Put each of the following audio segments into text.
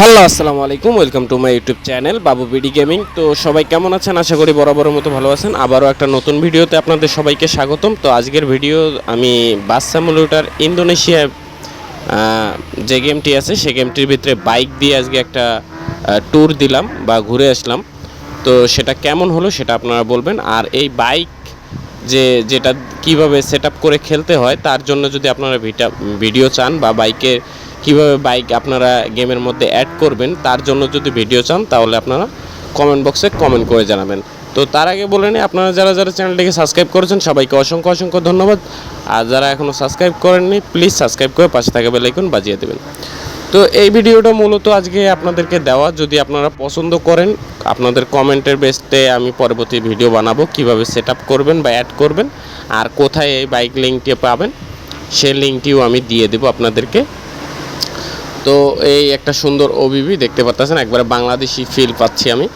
Hello, আসসালামু আলাইকুম, welcome to my YouTube channel Babu BD gaming. তো সবাই কেমন আছেন? আশা করি বরাবরের মতো ভালো আছেন। আবারও একটা নতুন ভিডিওতে আপনাদের সবাইকে স্বাগতম। তো আজকের ভিডিও আমি বাস স্যামুলেটার ইন্দোনেশিয়া যে গেমটি আছে সেই গেমটির ভিতরে বাইক দিয়ে আজকে একটা ট্যুর দিলাম বা ঘুরে আসলাম। তো সেটা কেমন হলো সেটা আপনারা বলবেন। আর এই বাইক যে, যেটা কীভাবে সেট করে খেলতে হয়, তার জন্য যদি আপনারা ভিটা, ভিডিও চান বা বাইকের কীভাবে বাইক আপনারা গেমের মধ্যে অ্যাড করবেন, তার জন্য যদি ভিডিও চান, তাহলে আপনারা কমেন্ট বক্সে কমেন্ট করে জানাবেন। তো তার আগে বলে নিই, আপনারা যারা যারা চ্যানেলটিকে সাবস্ক্রাইব করেছেন, সবাইকে অসংখ্য অসংখ্য ধন্যবাদ। আর যারা এখনও সাবস্ক্রাইব করেননি প্লিজ সাবস্ক্রাইব করে পাশে থাকা বেলাইকন বাজিয়ে দেবেন। তো এই ভিডিওটা মূলত আজকে আপনাদেরকে দেওয়া। যদি আপনারা পছন্দ করেন, আপনাদের কমেন্টের বেসতে আমি পরবর্তী ভিডিও বানাবো, কীভাবে সেট করবেন বা অ্যাড করবেন, আর কোথায় এই বাইক লিঙ্কটি পাবেন, সেই লিঙ্কটিও আমি দিয়ে দেবো আপনাদেরকে। তো এই একটা সুন্দর ওবিবি দেখতে পাচ্ছেন একবারে বাংলাদেশি ফিল পাচ্ছি আমি।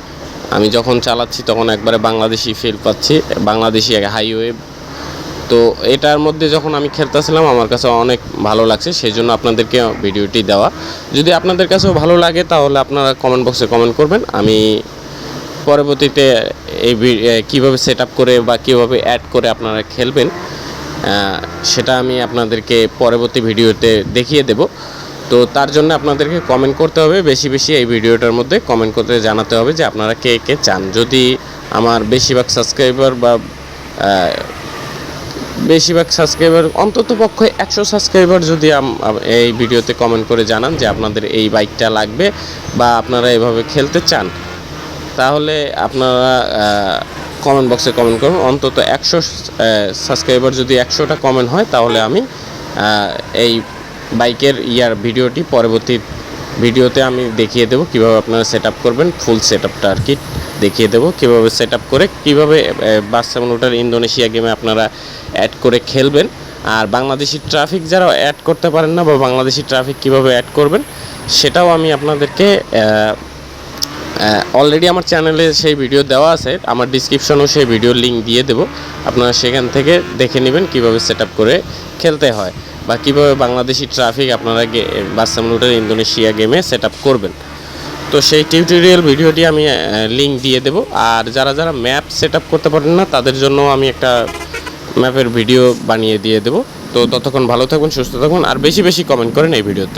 আমি যখন চালাচ্ছি তখন একবারে বাংলাদেশি ফিল পাচ্ছি বাংলাদেশি এক হাইওয়ে তো এটার মধ্যে যখন আমি খেলতেছিলাম আমার কাছে অনেক ভালো লাগছে সেই জন্য আপনাদেরকে ভিডিওটি দেওয়া। যদি আপনাদের কাছেও ভালো লাগে তাহলে আপনারা কমেন্ট বক্সে কমেন্ট করবেন। আমি পরবর্তীতে এই এ, সেট করে বা কীভাবে অ্যাড করে আপনারা খেলবেন সেটা আমি আপনাদেরকে পরবর্তী ভিডিওতে দেখিয়ে দেব। তো তার জন্য আপনাদেরকে কমেন্ট করতে হবে। বেশি বেশি এই ভিডিওটার মধ্যে কমেন্ট করতে জানাতে হবে যে আপনারা কে কে চান। যদি আমার বেশিরভাগ সাবস্ক্রাইবার বা বেশিরভাগ সাবস্ক্রাইবার অন্তত পক্ষে একশো সাবস্ক্রাইবার যদি এই ভিডিওতে কমেন্ট করে জানান যে আপনাদের এই বাইকটা লাগবে বা আপনারা এভাবে খেলতে চান, তাহলে আপনারা কমেন্ট বক্সে কমেন্ট করুন। অন্তত একশো সাবস্ক্রাইবার যদি একশোটা কমেন্ট হয়, তাহলে আমি এই বাইকের ইয়ার ভিডিওটি, পরবর্তী ভিডিওতে আমি দেখিয়ে দেবো কীভাবে আপনারা সেট করবেন ফুল সেট আপটা আর কি দেখিয়ে দেবো কীভাবে সেট করে, কীভাবে বাস সামনোটার ইন্দোনেশিয়া গেমে আপনারা অ্যাড করে খেলবেন। আর বাংলাদেশি ট্রাফিক যারা অ্যাড করতে পারেন না বা বাংলাদেশি ট্রাফিক কীভাবে অ্যাড করবেন, সেটাও আমি আপনাদেরকে অলরেডি আমার চ্যানেলে সেই ভিডিও দেওয়া আছে। আমার ডিসক্রিপশনেও সেই ভিডিও লিঙ্ক দিয়ে দেবো। আপনারা সেখান থেকে দেখে নেবেন কীভাবে সেট করে খেলতে হয় বা কীভাবে বাংলাদেশি ট্রাফিক আপনারা বাসামলুটের ইন্দোনেশিয়া গেমে সেট করবেন। তো সেই টিউটোরিয়াল ভিডিওটি আমি লিঙ্ক দিয়ে দেবো। আর যারা যারা ম্যাপ সেট করতে পারেন না, তাদের জন্য আমি একটা ম্যাপের ভিডিও বানিয়ে দিয়ে দেবো। তো ততক্ষণ ভালো থাকুন, সুস্থ থাকুন, আর বেশি বেশি কমেন্ট করেন এই ভিডিওতে